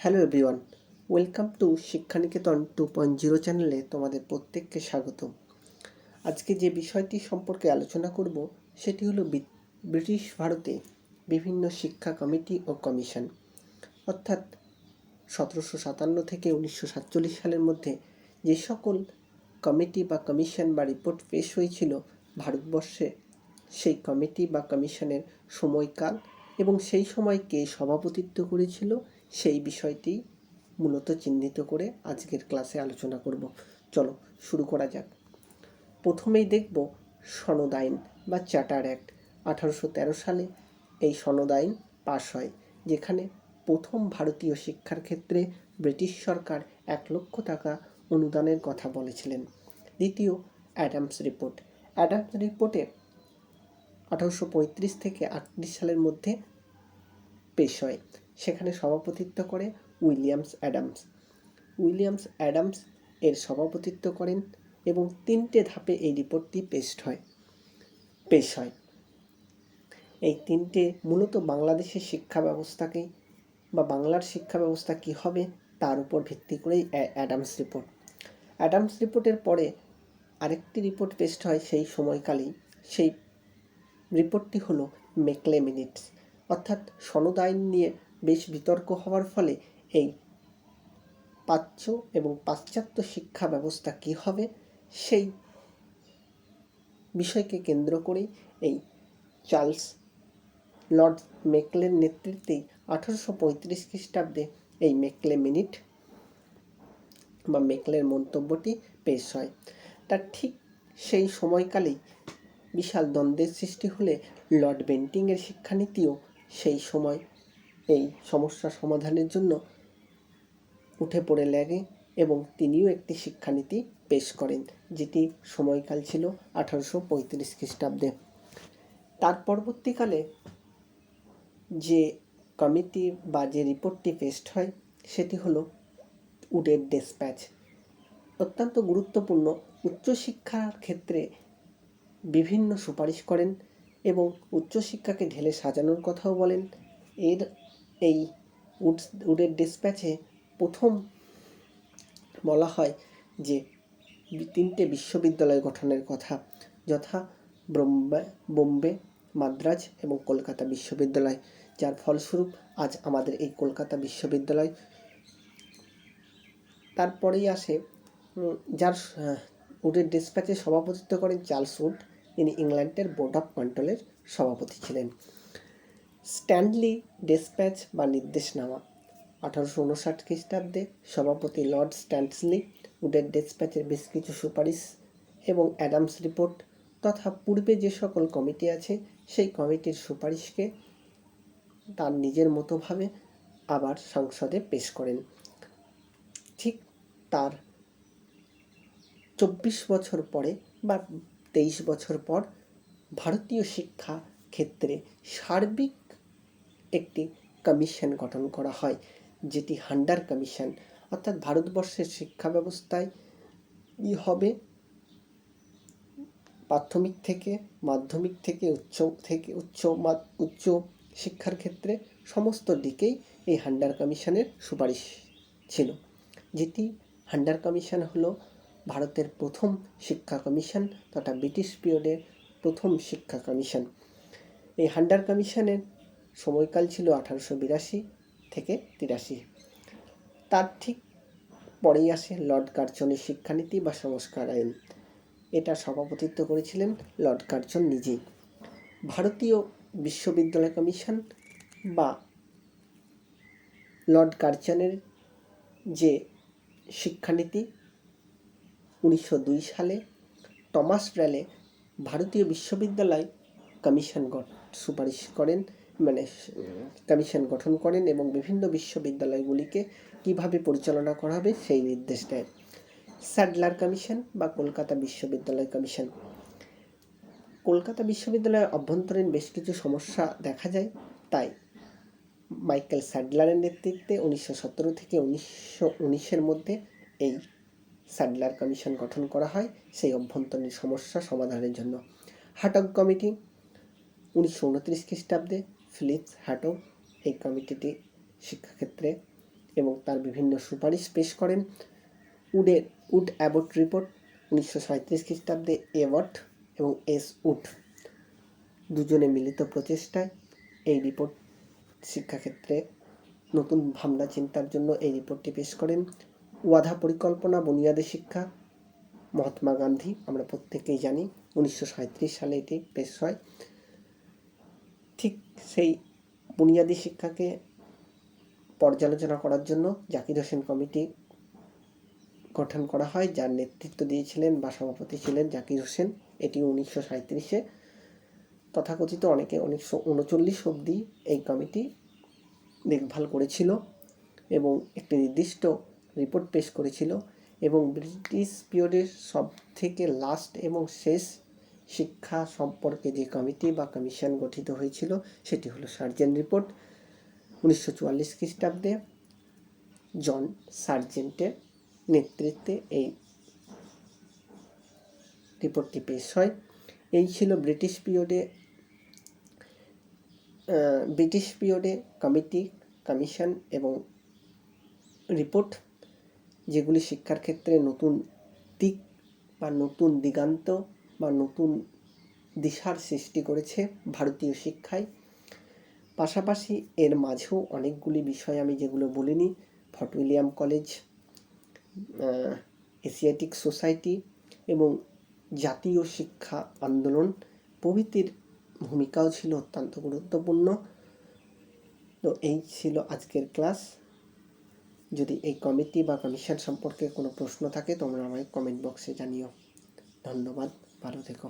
Hello everyone, welcome to Shikshaniketan two point zero চ্যানেলে তোমাদের প্রত্যেককে স্বাগত আজকে যে বিষয়টি সম্পর্কে আলোচনা করব, সেটি হলো ব্রিটিশ ভারতে বিভিন্ন শিক্ষা কমিটি ও কমিশন। অর্থাৎ সতেরোশো সাতান্ন থেকে উনিশশো সাতচল্লিশ সালের মধ্যে যে সকল কমিটি বা কমিশন বা রিপোর্ট পেশ হয়েছিল ভারতবর্ষে, সেই কমিটি বা কমিশনের সময়কাল এবং সেই সময় কে সভাপতিত্ব করেছিল সেই বিষয়টি মূলত চিহ্নিত করে আজকের ক্লাসে আলোচনা করব। চলো, শুরু করা যাক। প্রথমেই দেখব সনদ আইন বা চার্টার অ্যাক্ট আঠারোশো তেরো সালে এই সনদ আইন পাশ হয়, যেখানে প্রথম ভারতীয় শিক্ষার ক্ষেত্রে ব্রিটিশ সরকার এক লক্ষ টাকা অনুদানের কথা বলেছিলেন। দ্বিতীয়, অ্যাডামস রিপোর্ট। অ্যাডামস রিপোর্টে আঠারোশো পঁয়ত্রিশ থেকে আটত্রিশ সালের মধ্যে পেশ হয়। সেখানে সভাপতিত্ব করে উইলিয়ামস অ্যাডামস। উইলিয়ামস অ্যাডামস এর সভাপতিত্ব করেন এবং তিনটে ধাপে এই রিপোর্টটি পেশ হয় পেশ হয়। এই তিনটে মূলত বাংলাদেশের শিক্ষা ব্যবস্থাকে বা বাংলার শিক্ষা ব্যবস্থা কী হবে তার উপর ভিত্তি করেই অ্যা- অ্যাডামস রিপোর্ট। অ্যাডামস রিপোর্টের পরে আরেকটি রিপোর্ট পেস্ট হয় সেই সময়কালেই। সেই রিপোর্টটি হলো মেকলে মিনিটস অর্থাৎ সনদ আইন নিয়ে বেশ বিতর্ক হওয়ার ফলে এই প্রাচ্য এবং পাশ্চাত্য শিক্ষা ব্যবস্থা কী হবে সেই বিষয়কে কেন্দ্র করেই এই চার্লস লর্ড মেকলের নেতৃত্বেই আঠারোশো পঁয়ত্রিশ খ্রিস্টাব্দে এই মেকলে মিনিট বা মেকলের মন্তব্যটি পেশ হয়। তার ঠিক সেই সময়কালেই বিশাল দ্বন্দ্বের সৃষ্টি হলে লর্ড বেন্টিংয়ের শিক্ষানীতিও সেই সময় এই সমস্যা সমাধানের জন্য উঠে পড়ে লাগে এবং তিনিও একটি শিক্ষানীতি পেশ করেন, যেটি সময়কাল ছিল আঠারোশো পঁয়ত্রিশ খ্রিস্টাব্দে। তার পরবর্তীকালে যে কমিটি বা যে রিপোর্টটি পেশ হয়, সেটি হলো উডের ডেসপ্যাচ। অত্যন্ত গুরুত্বপূর্ণ উচ্চশিক্ষার ক্ষেত্রে বিভিন্ন সুপারিশ করেন এবং উচ্চশিক্ষাকে ঢেলে সাজানোর কথাও বলেন। এর এই উড উডের ডিসপ্যাচে প্রথম বলা হয় যে তিনটে বিশ্ববিদ্যালয় গঠনের কথা। যথা বোম্বে বোম্বে মাদ্রাজ এবং কলকাতা বিশ্ববিদ্যালয়। যার ফলস্বরূপ আজ আমাদের এই কলকাতা বিশ্ববিদ্যালয় তারপরেই আসে যার আহ, উডের ডিসপ্যাচে সভাপতিত্ব করেন চার্লস উড। তিনি ইংল্যান্ডের বোর্ড অফ কন্ট্রোলের সভাপতি ছিলেন। স্ট্যানলি ডেসপ্যাচ বা নির্দেশনামা। আঠারোশো উনষাট খ্রিস্টাব্দে সভাপতি লর্ড স্ট্যান্ডসলি উডের ডেসপ্যাচের বেশ কিছু সুপারিশ এবং অ্যাডামস রিপোর্ট তথা পূর্বে যে সকল কমিটি আছে, সেই কমিটির সুপারিশকে তার নিজের মতোভাবে আবার সংসদে পেশ করেন। ঠিক তার চব্বিশ বছর পরে বা তেইশ বছর পর ভারতীয় শিক্ষা ক্ষেত্রে সার্বিক একটি কমিশন গঠন করা হয়, যেটি হান্ডার কমিশন, অর্থাৎ ভারতবর্ষের শিক্ষা ব্যবস্থায় ই হবে প্রাথমিক থেকে মাধ্যমিক থেকে উচ্চ থেকে উচ্চ উচ্চ শিক্ষার ক্ষেত্রে সমস্ত দিকেই এই হান্ডার কমিশনের সুপারিশ ছিল, যেটি হান্ডার কমিশন হলো ভারতের প্রথম শিক্ষা কমিশন তথা ব্রিটিশ পিরিয়ডের প্রথম শিক্ষা কমিশন। এই হান্ডার কমিশনের সময়কাল ছিল আঠারোশো বিরাশি থেকে তিরাশি। তার ঠিক পরেই আসে লর্ড কার্জনের শিক্ষানীতি বা সংস্কার আইন। এটা সভাপতিত্ব করেছিলেন লর্ড কার্জন নিজেই। ভারতীয় বিশ্ববিদ্যালয় কমিশন বা লর্ড কার্জনের যে শিক্ষানীতি, উনিশশো দুই সালে টমাস ব্র্যালে ভারতীয় বিশ্ববিদ্যালয় কমিশন সুপারিশ করেন মানে কমিশন গঠন করেন এবং বিভিন্ন বিশ্ববিদ্যালয়গুলিকে কীভাবে পরিচালনা করা হবে সেই নির্দেশ দেয় স্যাডলার কমিশন বা কলকাতা বিশ্ববিদ্যালয় কমিশন। কলকাতা বিশ্ববিদ্যালয়ের অভ্যন্তরীণ বেশ কিছু সমস্যা দেখা যায়, তাই মাইকেল স্যাডলারের নেতৃত্বে উনিশশো সতেরো থেকে উনিশশো উনিশের মধ্যে এই স্যাডলার কমিশন গঠন করা হয় সেই অভ্যন্তরীণ সমস্যা সমাধানের জন্য। হাটক কমিটি উনিশশো উনত্রিশ খ্রিস্টাব্দে ফিলিপস হাটক এই কমিটিটি শিক্ষাক্ষেত্রে এবং তার বিভিন্ন সুপারিশ পেশ করেন। উডের উড অ্যাবট রিপোর্ট উনিশশো সাঁত্রিশ খ্রিস্টাব্দে এওয়াট এবং এস উড দুজনে মিলিত প্রচেষ্টায় এই রিপোর্ট শিক্ষাক্ষেত্রে নতুন ভাবনা চিন্তার জন্য এই রিপোর্টটি পেশ করেন। ওয়াধা পরিকল্পনা, বুনিয়াদী শিক্ষা, মহাত্মা গান্ধী আমরা প্রত্যেকেই জানি, উনিশশো সালে এটি পেশ হয়। ঠিক সেই বুনিয়াদী শিক্ষাকে পর্যালোচনা করার জন্য জাকির হোসেন কমিটি গঠন করা হয়, যার নেতৃত্ব দিয়েছিলেন বা সভাপতি ছিলেন জাকির হোসেন। এটি উনিশশো সাঁত্রিশে তথাকথিত অনেকে উনিশশো উনচল্লিশ অবধি এই কমিটি দেখভাল করেছিল এবং একটি নির্দিষ্ট রিপোর্ট পেশ করেছিল এবং ব্রিটিশ পিরিয়ডের সব থেকে লাস্ট এবং শেষ শিক্ষা সম্পর্কে যে কমিটি বা কমিশন গঠিত হয়েছিল, সেটি হলো সার্জেন রিপোর্ট, উনিশশো চুয়াল্লিশ খ্রিস্টাব্দে জন সার্জেন্টের নেতৃত্বে এই রিপোর্টটি পেশ হয়। এই ছিল ব্রিটিশ পিরিয়ডে ব্রিটিশ পিরিয়ডে কমিটি, কমিশন এবং রিপোর্ট, যেগুলি শিক্ষার ক্ষেত্রে নতুন দিক বা নতুন দিগান্ত বা নতুন দিশার সৃষ্টি করেছে ভারতীয় শিক্ষায়। পাশাপাশি এর মাঝেও অনেকগুলি বিষয় আমি যেগুলো বলিনি Fort William college Asiatic society এবং জাতীয় শিক্ষা আন্দোলন প্রভৃতির ভূমিকাও ছিল অত্যন্ত গুরুত্বপূর্ণ। তো এই ছিল আজকের ক্লাস। যদি এই কমিটি বা কমিশন সম্পর্কে কোনো প্রশ্ন থাকে তোমরা আমায় কমেন্ট বক্সে জানিও। ধন্যবাদ। ভালো থেকো